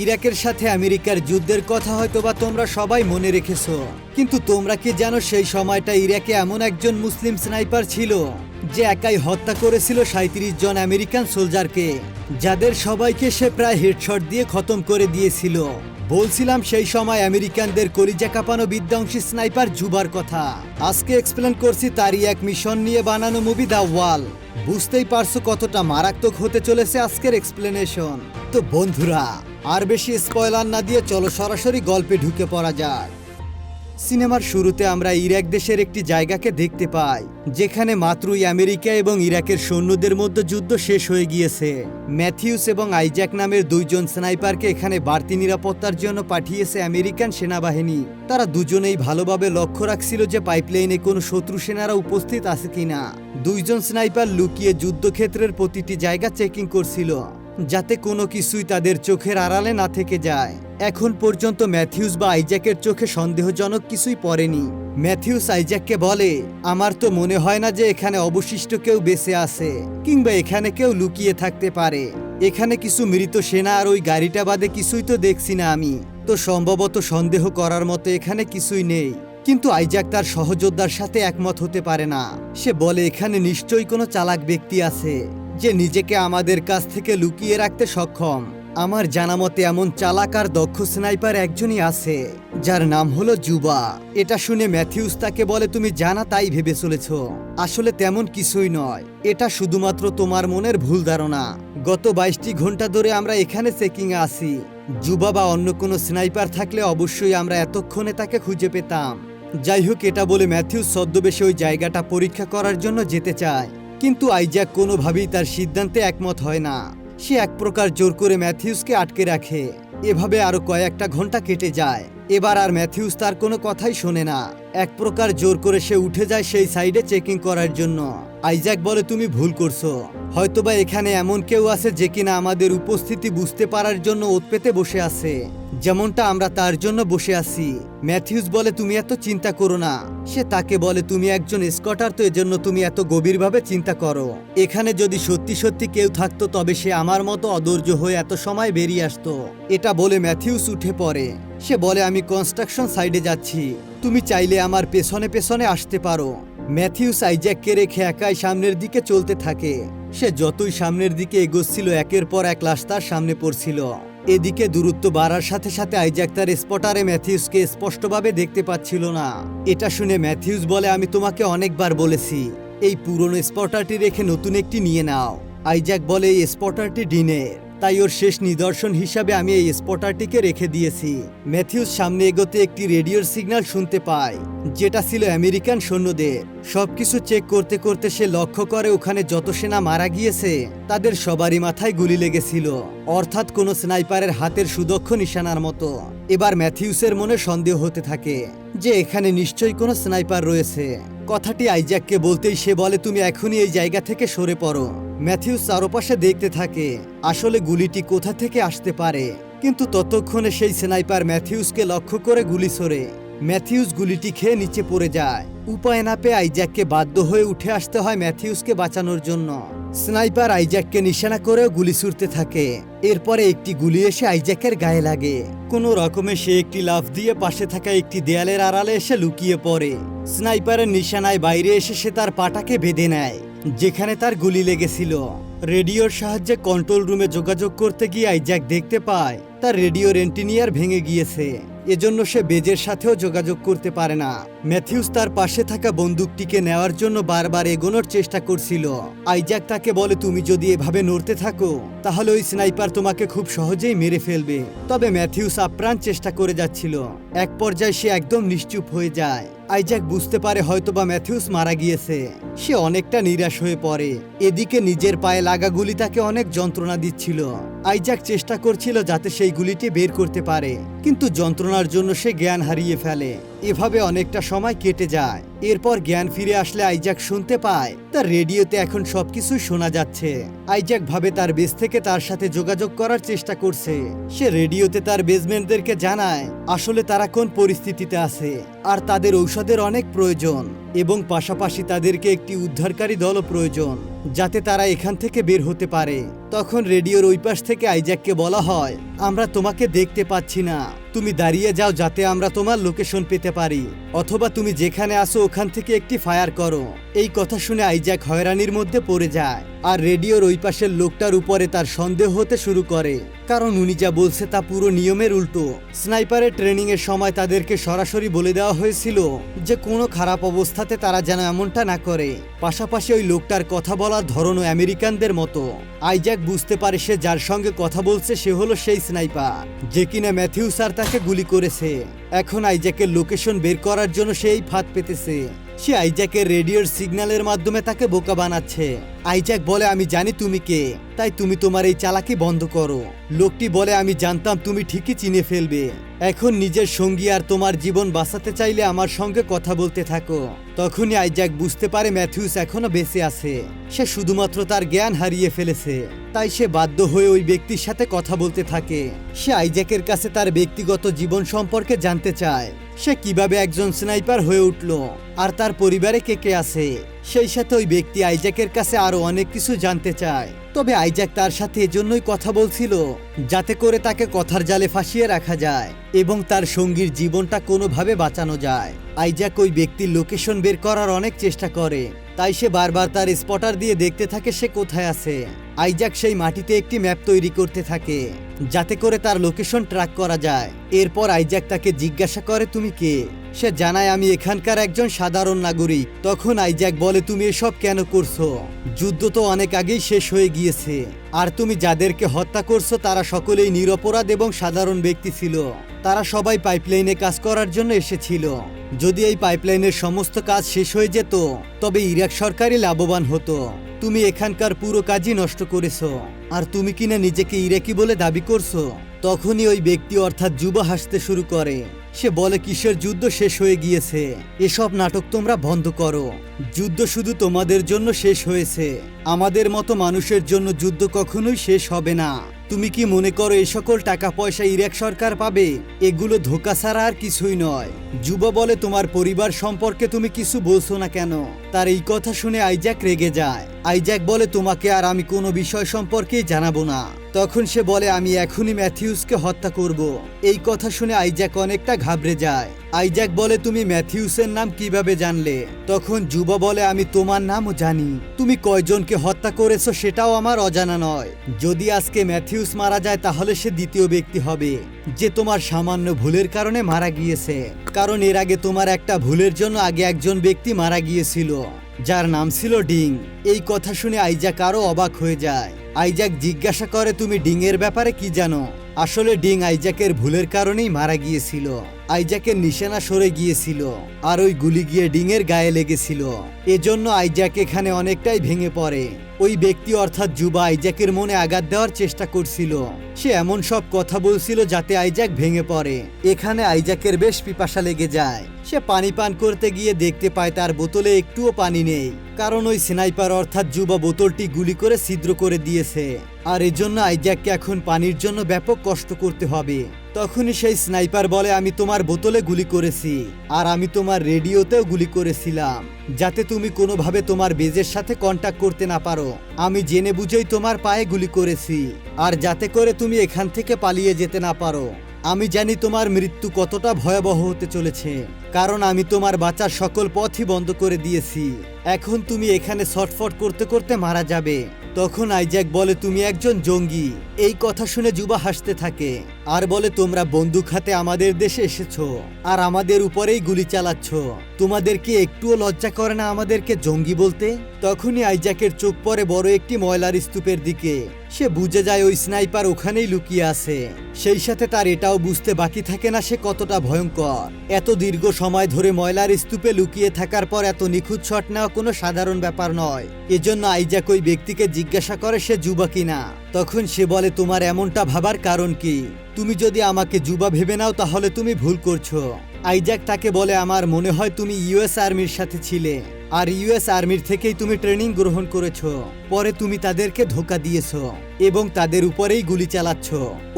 ইরাকের সাথে আমেরিকার যুদ্ধের কথা হয়তো বা তোমরা সবাই মনে রেখেছ। কিন্তু তোমরা কি জানো সেই সময়টা ইরাকে এমন একজন মুসলিম স্নাইপার ছিল, যে একাই হত্যা করেছিল সাঁত্রিশ জন আমেরিকান সোলজারকে, যাদের সবাইকে সে প্রায় হেডশট দিয়ে খতম করে দিয়েছিল। বলছিলাম সেই সময় আমেরিকানদের কলিজা কাঁপানো বিধ্বংসী স্নাইপার জুবার কথা। আজকে এক্সপ্লেন করছি তারই এক মিশন নিয়ে বানানো মুভি দ্য ওয়াল বুঝতেই পারছ কতটা মারাত্মক হতে চলেছে আজকের এক্সপ্লেনেশন তো বন্ধুরা আর বেশি স্পয়লার না দিয়ে চলো সরাসরি গল্পে ঢুকে পড়া যাক। সিনেমার শুরুতে আমরা ইরাক দেশের একটি জায়গাকে দেখতে পাই, যেখানে মাত্রই আমেরিকা এবং ইরাকের সৈন্যদের মধ্যে যুদ্ধ শেষ হয়ে গিয়েছে। ম্যাথিউস এবং আইজ্যাক নামের দুইজন স্নাইপারকে এখানে বাড়তি নিরাপত্তার জন্য পাঠিয়েছে আমেরিকান সেনাবাহিনী। তারা দুজনেই ভালোভাবে লক্ষ্য রাখছিল যে পাইপলাইনে কোনো শত্রু সেনারা উপস্থিত আছে কিনা। দুইজন স্নাইপার লুকিয়ে যুদ্ধক্ষেত্রের প্রতিটি জায়গা চেকিং করছিল। যাতে কোনো কিছুই তাদের চোখের আড়ালে না থেকে যায়। এখন পর্যন্ত ম্যাথিউস বা আইজ্যাকের চোখে সন্দেহজনক কিছুই পড়েনি। ম্যাথিউস আইজ্যাককে বলে, আমার তো মনে হয় না যে এখানে অবশিষ্ট কেউ বেঁচে আছে, কিংবা এখানে কেউ লুকিয়ে থাকতে পারে। এখানে কিছু মৃত সেনা আর ওই গাড়িটা বাদে কিছুই তো দেখছি না আমি। তো সম্ভবত সন্দেহ করার মতো এখানে কিছুই নেই। কিন্তু আইজাক তার সহযোদ্ধার সাথে একমত হতে পারে না। সে বলে, এখানে নিশ্চয়ই কোনো চালাক ব্যক্তি আছে। যে নিজেকে আমাদের কাছ থেকে লুকিয়ে রাখতে সক্ষম। আমার জানা মতে এমন চালাক আর দক্ষ স্নাইপার একজনই আছে, যার নাম হলো জুবা। এটা শুনে ম্যাথিউস তাকে বলে, তুমি জানা তাই ভেবে চলেছ। আসলে তেমন কিছুই নয়। এটা শুধুমাত্র তোমার মনের ভুল ধারণা। গত বাইশটি ঘণ্টা ধরে আমরা এখানে চেকিং আছি। জুবা বা অন্য কোনো স্নাইপার থাকলে অবশ্যই আমরা এতক্ষণে তাকে খুঁজে পেতাম। যাই হোক, এটা বলে ম্যাথিউস ছদ্মবেশে ওই জায়গাটা পরীক্ষা করার জন্য যেতে চায়। কিন্তু আইজ্যাক কোনোভাবেই তার সিদ্ধান্তে একমত হয় না। সে এক প্রকার জোর করে ম্যাথিউসকে আটকে রাখে। এভাবে আরও কয়েকটা ঘণ্টা কেটে যায়। এবার আর ম্যাথিউস তার কোনো কথাই শোনে না। এক প্রকার জোর করে সে উঠে যায় সেই সাইডে চেকিং করার জন্য। আইজ্যাক বলে, তুমি ভুল করছ। হয়তোবা এখানে এমন কেউ আছে যে কিনা আমাদের উপস্থিতি বুঝতে পারার জন্য ওত পেতে বসে আছে। যেমনটা আমরা তার জন্য বসে আছি। ম্যাথিউস বলে, তুমি এত চিন্তা করো না। সে তাকে বলে, তুমি একজন স্কটার, তো এজন্য তুমি এত গভীরভাবে চিন্তা করো। এখানে যদি সত্যি সত্যি কেউ থাকতো, তবে সে আমার মতো অধৈর্য হয়ে এত সময় বেরিয়ে আসতো। এটা বলে ম্যাথিউস উঠে পড়ে। সে বলে, আমি কনস্ট্রাকশন সাইডে যাচ্ছি। তুমি চাইলে আমার পেছনে পেছনে আসতে পারো। ম্যাথিউস আইজ্যাককে রেখে একাই সামনের দিকে চলতে থাকে। সে যতই সামনের দিকে এগোচ্ছিল, একের পর এক লাশ তার সামনে পড়ছিল। এদিকে দূরত্ব বাড়ার সাথে সাথে আইজাক তার স্পটারে ম্যাথিউসকে স্পষ্টভাবে দেখতে পাচ্ছিল না। এটা শুনে ম্যাথিউস বলে, আমি তোমাকে অনেকবার বলেছি, এই পুরনো স্পটারটি রেখে নতুন একটি নিয়ে নাও। আইজাক বলে, এই স্পটারটি ডিনের। তাই ওর শেষ নিদর্শন হিসাবে আমি এই স্পটারটিকে রেখে দিয়েছি। ম্যাথিউস সামনে এগোতে একটি রেডিওর সিগন্যাল শুনতে পায়, যেটা ছিল আমেরিকান সৈন্যদের। সবকিছু চেক করতে করতে সে লক্ষ্য করে ওখানে যত সেনা মারা গিয়েছে, তাদের সবারই মাথায় গুলি লেগেছিল, অর্থাৎ কোনো স্নাইপারের হাতের সুদক্ষ নিশানার মতো। এবার ম্যাথিউসের মনে সন্দেহ হতে থাকে যে এখানে নিশ্চয়ই কোনো স্নাইপার রয়েছে। কথাটি আইজ্যাককে বলতেই সে বলে, তুমি এখনই এই জায়গা থেকে সরে পড়ো। ম্যাথিউস চারপাশে দেখতে থাকে, আসলে গুলিটি কোথা থেকে আসতে পারে। কিন্তু ততক্ষণে সেই স্নাইপার ম্যাথিউসকে লক্ষ্য করে গুলি ছোড়ে। ম্যাথিউস গুলিটি খেয়ে নিচে পড়ে যায়। উপায় না পেয়ে আইজ্যাককে বাধ্য হয়ে উঠে আসতে হয় ম্যাথিউসকে বাঁচানোর জন্য। স্নাইপার আইজ্যাককে নিশানা করেও গুলি ছুড়তে থাকে। এরপরে একটি গুলি এসে আইজ্যাকের গায়ে লাগে। কোনো রকমে সে একটি লাফ দিয়ে পাশে থাকা একটি দেয়ালের আড়ালে এসে লুকিয়ে পড়ে। স্নাইপারের নিশানায় বাইরে এসে সে তার পাটাকে বেঁধে নেয়। যেখানে তার গুলি লেগেছিল। রেডিওর সাহায্যে কন্ট্রোল রুমে যোগাযোগ করতে গিয়ে আইজ্যাক দেখতে পায়। তার রেডিওর এন্টিনিয়ার ভেঙে গিয়েছে। এজন্য সে বেজের সাথেও যোগাযোগ করতে পারে না। ম্যাথিউস তার পাশে থাকা বন্দুকটিকে নেওয়ার জন্য বারবার এগোনোর চেষ্টা করছিল। আইজ্যাক তাকে বলে, তুমি যদি এভাবে নড়তে থাকো, তাহলে ওই স্নাইপার তোমাকে খুব সহজেই মেরে ফেলবে। তবে ম্যাথিউস আপ্রাণ চেষ্টা করে যাচ্ছিল। এক পর্যায়ে সে একদম নিশ্চুপ হয়ে যায়। আইজ্যাক বুঝতে পারে হয়তোবা ম্যাথিউস মারা গিয়েছে। সে অনেকটা নিরাশ হয়ে পড়ে। এদিকে নিজের পায়ে লাগা গুলি তাকে অনেক যন্ত্রণা দিচ্ছিল। আইজ্যাক চেষ্টা করছিল যাতে সেই গুলিটি বের করতে পারে, কিন্তু যন্ত্রণার জন্য সে জ্ঞান হারিয়ে ফেলে। এভাবে অনেকটা সময় কেটে যায়। এরপর জ্ঞান ফিরে আসলে আইজ্যাক শুনতে পায়, তার রেডিওতে এখন সবকিছু শোনা যাচ্ছে। আইজ্যাক ভাবে তার বেস থেকে তার সাথে যোগাযোগ করার চেষ্টা করছে। সে রেডিওতে তার বেসমেন্টদেরকে জানায়, আসলে তারা কোন পরিস্থিতিতে আছে, আর তাদের ঔষধের অনেক প্রয়োজন, এবং পাশাপাশি তাদেরকে একটি উদ্ধারকারী দলও প্রয়োজন, যাতে তারা এখান থেকে বের হতে পারে। তখন রেডিওর ওই পাশ থেকে আইজ্যাককে বলা হয়, আমরা তোমাকে দেখতে পাচ্ছি না। তুমি দাঁড়িয়ে যাও যাতে আমরা তোমার লোকেশন পেতে পারি। অথবা তুমি যেখানে আসো ওখান থেকে একটি ফায়ার করো। এই কথা শুনে আইজ্যাক হয়রানির মধ্যে পড়ে যায়। আর রেডিওর ওই পাশের লোকটার উপরে তার সন্দেহ হতে শুরু করে। কারণ উনি যা বলছে তা পুরো নিয়মের উল্টো। স্নাইপারের ট্রেনিং এর সময় তাদেরকে সরাসরি বলে দেওয়া হয়েছিল যে, কোনো খারাপ অবস্থাতে তারা যেন এমনটা না করে। পাশাপাশি ওই লোকটার কথা বলার ধরনও আমেরিকানদের মতো। আইজ্যাক বুঝতে পারে সে যার সঙ্গে কথা বলছে সে হলো সেই স্নাইপার, যে কিনা ম্যাথিউ স্যার তাকে গুলি করেছে। এখন আইজ্যাকের লোকেশন বের করার জন্য সেই ফাঁদ পেতেছে। সে আইজ্যাকের রেডিওর সিগন্যালের মাধ্যমে তাকে বোকা বানাচ্ছে। আইজ্যাক বলে, আমি জানি তুমি কে, তাই তুমি তোমার এই চালাকি বন্ধ করো। লোকটি বলে, আমি জানতাম তুমি ঠিকই চিনে ফেলবে। এখন নিজের সঙ্গী আর তোমার জীবন বাঁচাতে চাইলে আমার সঙ্গে কথা বলতে থাকো। তখনই আইজ্যাক বুঝতে পারে, ম্যাথিউস এখনও বেঁচে আছে। সে শুধুমাত্র তার জ্ঞান হারিয়ে ফেলেছে। তাই সে বাধ্য হয়ে ওই ব্যক্তির সাথে কথা বলতে থাকে। সে আইজ্যাকের কাছে তার ব্যক্তিগত জীবন সম্পর্কে জানতে চায়। সে কীভাবে একজন স্নাইপার হয়ে উঠল আর তার পরিবারে কে কে আছে? সেই সাথে ওই ব্যক্তি আইজ্যাকের কাছে আরও অনেক কিছু জানতে চায়। তবে আইজ্যাক তার সাথে এজন্যই কথা বলছিল, যাতে করে তাকে কথার জালে ফাঁসিয়ে রাখা যায় এবং তার সঙ্গীর জীবনটা কোনোভাবে বাঁচানো যায়। আইজ্যাক ওই ব্যক্তির লোকেশন বের করার অনেক চেষ্টা করে তাই সে বারবার তার স্পটার দিয়ে দেখতে থাকে সে কোথায় আছে। আইজ্যাক সেই মাটিতে একটি ম্যাপ তৈরি করতে থাকে, যাতে করে তার লোকেশন ট্র্যাক করা যায়। এরপর আইজ্যাক তাকে জিজ্ঞাসা করে, তুমি কে? সে জানায়, আমি এখানকার একজন সাধারণ নাগরিক। তখন আইজ্যাক বলে, তুমি এসব কেন করছ? যুদ্ধ তো অনেক আগেই শেষ হয়ে গিয়েছে। আর তুমি যাদেরকে হত্যা করছ, তারা সকলেই নিরপরাধ এবং সাধারণ ব্যক্তি ছিল। তারা সবাই পাইপলাইনে কাজ করার জন্য এসেছিল। যদি এই পাইপলাইনের সমস্ত কাজ শেষ হয়ে যেত, তবে ইরাক সরকারই লাভবান হতো। তুমি এখানকার পুরো কাজই নষ্ট করেছ। আর তুমি কিনা নিজেকে ইরাকি বলে দাবি করছ? তখনই ওই ব্যক্তি অর্থাৎ যুবা হাসতে শুরু করে। সে বলে, কিসের যুদ্ধ শেষ হয়ে গিয়েছে? এসব নাটক তোমরা বন্ধ করো। যুদ্ধ শুধু তোমাদের জন্য শেষ হয়েছে। আমাদের মতো মানুষের জন্য যুদ্ধ কখনোই শেষ হবে না। তুমি কি মনে করো এই সকল টাকা পয়সা ইরাক সরকার পাবে? এগুলো ধোকা ছাড়া আর কিছুই নয়। যুব বলে তোমার পরিবার সম্পর্কে তুমি কিছু বলছো না কেন? তার এই কথা শুনে আইজাক রেগে যায়। আইজাক বলে, তোমাকে আর আমি কোনো বিষয় সম্পর্কে জানাব না। তখন সে বলে, আমি এখনই ম্যাথিউসকে হত্যা করব। এই কথা শুনে আইজ্যাক অনেকটা ঘাবড়ে যায়। আইজ্যাক বলে, তুমি ম্যাথিউসের নাম কীভাবে জানলে? তখন যুবা বলে, আমি তোমার নামও জানি। তুমি কয়জনকে হত্যা করেছ সেটাও আমার অজানা নয়। যদি আজকে ম্যাথিউস মারা যায়, তাহলে সে দ্বিতীয় ব্যক্তি হবে, যে তোমার সামান্য ভুলের কারণে মারা গিয়েছে। কারণ এর আগে তোমার একটা ভুলের জন্য আগে একজন ব্যক্তি মারা গিয়েছিল, যার নাম ছিল ডিং। এই কথা শুনে আইজাক আরও অবাক হয়ে যায়। আইজাক জিজ্ঞাসা করে তুমি ডিঙের ব্যাপারে কি জানো? আসলে ডিং আইজাকের ভুলের কারণেই মারা গিয়েছিল। আইজাকের নিশানা সরে গিয়েছিল আর ওই গুলি গিয়ে ডিঙের গায়ে লেগেছিল। এজন্য আইজাক এখানে অনেকটাই ভেঙে পড়ে। ওই ব্যক্তি অর্থাৎ যুবা আইজাকের মনে আঘাত দেওয়ার চেষ্টা করছিল। সে এমন সব কথা বলছিল যাতে আইজাক ভেঙে পড়ে। এখানে আইজাকের বেশ পিপাসা লেগে যায়। সে পানি পান করতে গিয়ে দেখতে পায় তার বোতলে একটুও পানি নেই। কারণ ওই স্নাইপার অর্থাৎ যুবা বোতলটি গুলি করে ছিদ্র করে দিয়েছে। আর এজন্য আইজাককে এখন পানির জন্য ব্যাপক কষ্ট করতে হবে। তখনই সেই স্নাইপার বলে, আমি তোমার বোতলে গুলি করেছি, আর আমি তোমার রেডিওতেও গুলি করেছিলাম, যাতে তুমি কোনোভাবে তোমার বেজের সাথে কন্টাক্ট করতে না পারো। আমি জেনে বুঝেই তোমার পায়ে গুলি করেছি, আর যাতে করে তুমি এখান থেকে পালিয়ে যেতে না পারো। আমি জানি তোমার মৃত্যু কতটা ভয়াবহ হতে চলেছে, কারণ আমি তোমার বাঁচার সকল পথই বন্ধ করে দিয়েছি। এখন তুমি এখানে ছটফট করতে করতে মারা যাবে। তখন আইজ্যাক বলে, তুমি একজন জঙ্গি। এই কথা শুনে যুবা হাসতে থাকে। আর বলে, তোমরা বন্দুক হাতে আমাদের দেশে এসেছ। আর আমাদের উপরেই গুলি চালাচ্ছ। তোমাদের কি একটুও লজ্জা করে না আমাদেরকে জঙ্গি বলতে? তখনই আইজাকের চোখ পড়ে বড় একটি ময়লার স্তূপের দিকে। সে বুঝে যায় ওই স্নাইপার ওখানেই লুকিয়ে আছে। সেই সাথে তার এটাও বুঝতে বাকি থাকে না সে কতটা ভয়ঙ্কর। এত দীর্ঘ সময় ধরে ময়লার স্তূপে লুকিয়ে থাকার পর এত নিখুঁত শট নেওয়া কোনো সাধারণ ব্যাপার নয়। এজন্য আইজাক ওই ব্যক্তিকে জিজ্ঞাসা করে সে যুবা কিনা। তখন সে বলে, তোমার এমনটা ভাবার কারণ কি? তুমি যদি আমাকে যুবা ভেবে নাও তাহলে তুমি ভুল করছ। আইজাক তাকে বলে, আমার মনে হয় তুমি ইউএস আর্মির সাথে ছিলে, আর ইউএস আর্মির থেকেই তুমি ট্রেনিং গ্রহণ করেছ। পরে তুমি তাদেরকে ধোকা দিয়েছ এবং তাদের উপরেই গুলি চালাচ্ছ।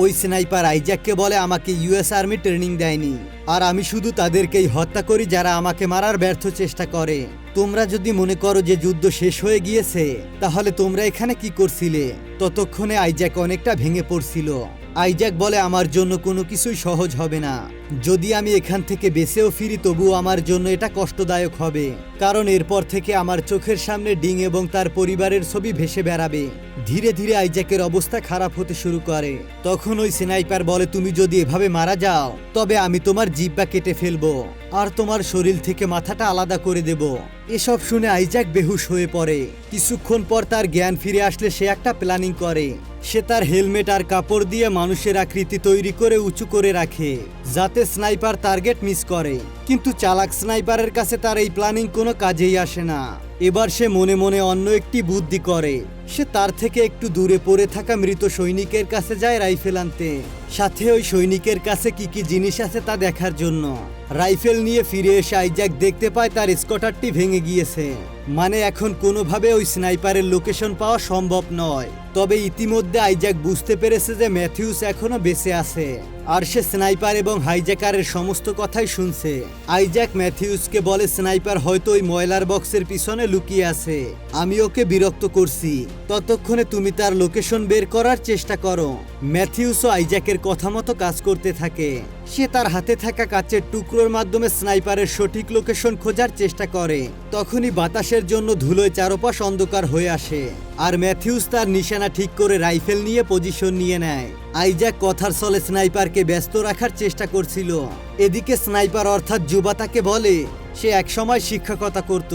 ওই স্নাইপার আইজ্যাককে বলে, আমাকে ইউএস আর্মি ট্রেনিং দেয়নি, আর আমি শুধু তাদেরকেই হত্যা করি যারা আমাকে মারার ব্যর্থ চেষ্টা করে। তোমরা যদি মনে করো যে যুদ্ধ শেষ হয়ে গিয়েছে, তাহলে তোমরা এখানে কি করছিলে? ততক্ষণে আইজ্যাক অনেকটা ভেঙে পড়ছিল। আইজ্যাক বলে, আমার জন্য কোনো কিছুই সহজ হবে না। যদি আমি এখান থেকে বেঁচেও ফিরি, তবুও আমার জন্য এটা কষ্টদায়ক হবে। কারণ এরপর থেকে আমার চোখের সামনে ডিং এবং তার পরিবারের ছবি ভেসে বেড়াবে। ধীরে ধীরে আইজ্যাকের অবস্থা খারাপ হতে শুরু করে। তখন ওই স্নাইপার বলে, তুমি যদি এভাবে মারা যাও, তবে আমি তোমার জিব্বা কেটে ফেলব আর তোমার শরীর থেকে মাথাটা আলাদা করে দেব। এসব শুনে আইজ্যাক বেহুশ হয়ে পড়ে। কিছুক্ষণ পর তার জ্ঞান ফিরে আসলে সে একটা প্ল্যানিং করে। সে তার হেলমেট আর কাপড় দিয়ে মানুষের আকৃতি তৈরি করে উঁচু করে রাখে, যাতে স্নাইপার টার্গেট মিস করে। কিন্তু চালাক স্নাইপারের কাছে তার এই প্ল্যানিং কোনো কাজেই আসে না। এবার সে মনে মনে অন্য একটি বুদ্ধি করে। সে তার থেকে একটু দূরে পড়ে থাকা মৃত সৈনিকের কাছে যায় রাইফেল আনতে। সাথে ওই সৈনিকের কাছে কি কি জিনিস আছে তা দেখার জন্য। রাইফেল নিয়ে ফিরে এসে আইজ্যাক দেখতে পায় তার স্কটারটি ভেঙে গিয়েছে। মানে এখন কোনোভাবে ওই স্নাইপারের লোকেশন পাওয়া সম্ভব নয়। তবে ইতিমধ্যে আইজাক বুঝতে পেরেছে যে ম্যাথিউস এখনও বেঁচে আছে। আর সে স্নাইপার এবং হাইজ্যাকারের সমস্ত কথাই শুনছে। আইজ্যাক ম্যাথিউসকে বলে স্নাইপার হয়তো ওই ময়লার বক্সের পিছনে লুকিয়ে আছে। আমি ওকে বিরক্ত করছি। ততক্ষণে তুমি তার লোকেশন বের করার চেষ্টা করো। ম্যাথিউসও আইজ্যাকের কথা মতো কাজ করতে থাকে। সে তার হাতে থাকা কাচের টুকরোর মাধ্যমে স্নাইপারের সঠিক লোকেশন খোঁজার চেষ্টা করে। তখনই বাতাসের জন্য ধুলোয় চারপাশ অন্ধকার হয়ে আসে। আর ম্যাথিউস তার নিশানা ঠিক করে রাইফেল নিয়ে পজিশন নিয়ে নেয়। আইজ্যাক কথার চলে স্নাইপারকে ব্যস্ত রাখার চেষ্টা করছিল। এদিকে স্নাইপার অর্থাৎ যুবা তাকে বলে, সে একসময় শিক্ষকতা করত।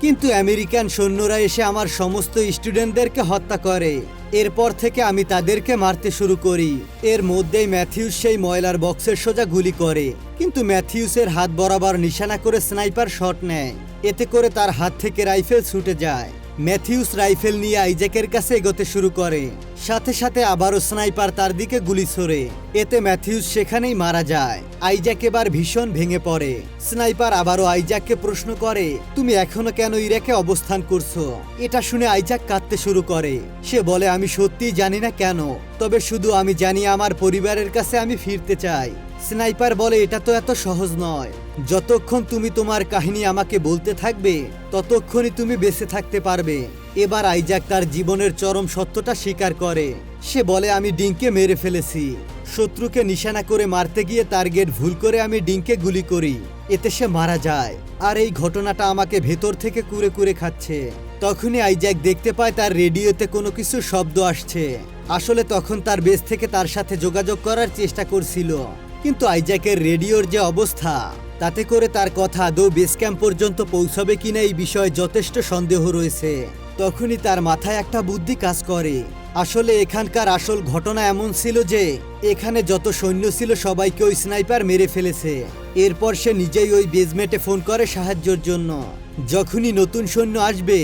কিন্তু আমেরিকান সৈন্যরা এসে আমার সমস্ত স্টুডেন্টদেরকে হত্যা করে। এরপর থেকে আমি তাদেরকে মারতে শুরু করি। এর মধ্যেই ম্যাথিউস সেই ময়লার বক্সের সোজা গুলি করে। কিন্তু ম্যাথিউসের হাত বরাবর নিশানা করে স্নাইপার শট নেয়। এতে করে তার হাত থেকে রাইফেল ছুটে যায়। ম্যাথিউস রাইফেল নিয়ে আইজ্যাকের কাছে এগোতে শুরু করে। সাথে সাথে আবারও স্নাইপার তার দিকে গুলি ছোড়ে। এতে ম্যাথিউস সেখানেই মারা যায়। আইজ্যাক এবার ভীষণ ভেঙে পড়ে। স্নাইপার আবারও আইজ্যাককে প্রশ্ন করে, তুমি এখনও কেন ইরাকে অবস্থান করছ? এটা শুনে আইজ্যাক কাঁদতে শুরু করে। সে বলে, আমি সত্যিই জানি না কেন, তবে শুধু আমি জানি আমার পরিবারের কাছে আমি ফিরতে চাই। স্নাইপার বলে, এটা তো এত সহজ নয়। যতক্ষণ তুমি তোমার কাহিনী আমাকে বলতে থাকবে, ততক্ষণই তুমি বেঁচে থাকতে পারবে। এবার আইজাক তার জীবনের চরম সত্যটা স্বীকার করে। সে বলে, আমি ডিঙ্কে মেরে ফেলেছি। শত্রুকে নিশানা করে মারতে গিয়ে টার্গেট ভুল করে আমি ডিঙ্কে গুলি করি। এতে সে মারা যায়। আর এই ঘটনাটা আমাকে ভেতর থেকে কুরে কুরে খাচ্ছে। তখনই আইজ্যাক দেখতে পায় তার রেডিওতে কোনো কিছু শব্দ আসছে। আসলে তখন তার বেস থেকে তার সাথে যোগাযোগ করার চেষ্টা করছিল। কিন্তু আইজ্যাকের রেডিওর যে অবস্থা তাতে করে তার কথা আদৌ বেস ক্যাম্প পর্যন্ত পৌঁছাবে কিনা এই বিষয়ে যথেষ্ট সন্দেহ রয়েছে। তখনই তার মাথায় একটা বুদ্ধি কাজ করে। আসলে এখানকার আসল ঘটনা এমন ছিল যে, এখানে যত সৈন্য ছিল সবাইকে ওই স্নাইপার মেরে ফেলেছে। এরপর সে নিজেই ওই বেজমেন্টে ফোন করে সাহায্যের জন্য। যখনই নতুন সৈন্য আসবে,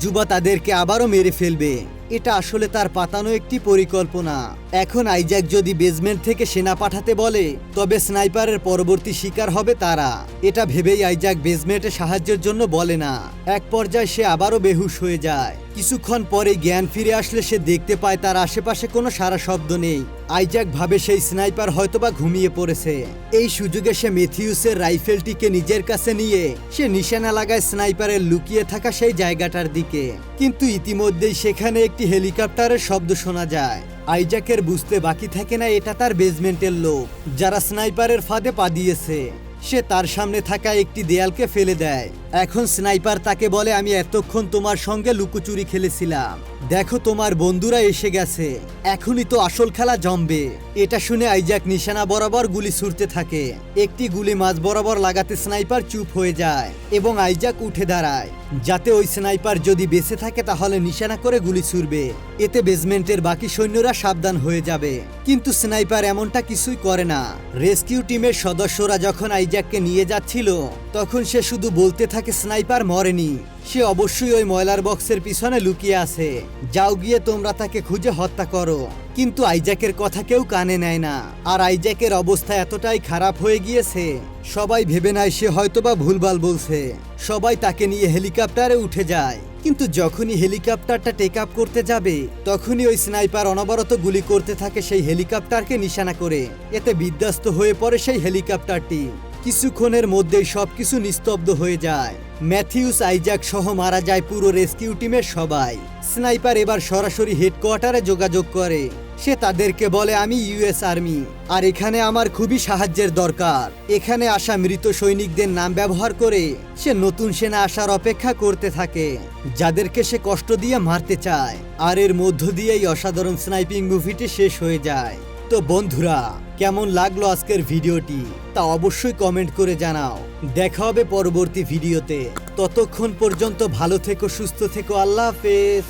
যুবা তাদেরকে আবারও মেরে ফেলবে। এটা আসলে তার পাতানো একটি পরিকল্পনা। এখন আইজ্যাক যদি বেজমেন্ট থেকে সেনা পাঠাতে বলে, তবে স্নাইপারের পরবর্তী শিকার হবে তারা। এটা ভেবেই আইজ্যাক বেজমেন্টের সাহায্যের জন্য বলে না। এক পর্যায়ে সে আবারও বেহুশ হয়ে যায়। কিছুক্ষণ পরে জ্ঞান ফিরে আসলে সে দেখতে পায় তার আশেপাশে কোনো সারা শব্দ নেই। আইজ্যাক ভাবে সেই স্নাইপার হয়তোবা ঘুমিয়ে পড়েছে। এই সুযোগে সে মেথিউসের রাইফেলটিকে নিজের কাছে নিয়ে সে নিশানা লাগায় স্নাইপারের লুকিয়ে থাকা সেই জায়গাটার দিকে। কিন্তু ইতিমধ্যেই সেখানে একটি হেলিকপ্টারের শব্দ শোনা যায়। আইজ্যাকের বুঝতে বাকি থাকে না এটা তার বেজমেন্টের লোক, যারা স্নাইপারের ফাঁদে পা দিয়েছে। সে তার সামনে থাকা একটি দেয়ালকে ফেলে দেয়। এখন স্নাইপার তাকে বলে, আমি এতক্ষণ তোমার সঙ্গে লুকোচুরি খেলেছিলাম। দেখো তোমার বন্ধুরা এসে গেছে। এখনই তো আসল খেলা জমবে। এটা শুনে আইজাক নিশানা বরাবর গুলি ছুড়তে থাকে। একটি গুলি মাঝ বরাবর লাগাতে স্নাইপার চুপ হয়ে যায় এবং আইজাক উঠে দাঁড়ায়। যাতে ওই স্নাইপার যদি বেঁচে থাকে তাহলে নিশানা করে গুলি ছুড়বে। এতে বেসমেন্টের বাকি সৈন্যরা সাবধান হয়ে যাবে। কিন্তু স্নাইপার এমনটা কিছুই করে না। রেস্কিউ টিমের সদস্যরা যখন আইজাককে নিয়ে যাচ্ছিল, তখন সে শুধু বলতে থাকে স্নাইপার মরেনি। সে অবশ্যই ওই ময়লার বক্সের পিছনে লুকিয়ে আছে। যাও গিয়ে তোমরা তাকে খুঁজে হত্যা করো। কিন্তু আইজ্যাকের কথা কেউ কানে নেয় না। আর আইজ্যাকের অবস্থা এতটাই খারাপ হয়ে গিয়েছে, সবাই ভেবে নেয় সে হয়তোবা ভুলভাল বলছে। সবাই তাকে নিয়ে হেলিকপ্টারে উঠে যায়। কিন্তু যখনই হেলিকপ্টারটা টেক আপ করতে যাবে, তখনই ওই স্নাইপার অনবরত গুলি করতে থাকে সেই হেলিকপ্টারকে নিশানা করে। এতে বিধ্বস্ত হয়ে পড়ে সেই হেলিকপ্টারটি। কিছুক্ষণের মধ্যেই সবকিছু নিস্তব্ধ হয়ে যায়। ম্যাথিউস আইজাক সহ মারা যায় পুরো রেস্কিউ টিমের সবাই। স্নাইপার এবার সরাসরি হেডকোয়ার্টারে যোগাযোগ করে। সে তাদেরকে বলে, আমি ইউএস আর্মি। আর এখানে আমার খুবই সাহায্যের দরকার। এখানে আসা মৃত সৈনিকদের নাম ব্যবহার করে সে নতুন সেনা আসার অপেক্ষা করতে থাকে, যাদেরকে সে কষ্ট দিয়ে মারতে চায়। আর এর মধ্য দিয়েই অসাধারণ স্নাইপিং মুভিটি শেষ হয়ে যায়। তো বন্ধুরা কেমন লাগল আজকের ভিডিওটি তা অবশ্যই কমেন্ট করে জানাও। দেখা হবে পরবর্তী ভিডিওতে। ততক্ষণ পর্যন্ত ভালো থেকো, সুস্থ থেকো, আল্লাহ হাফেজ।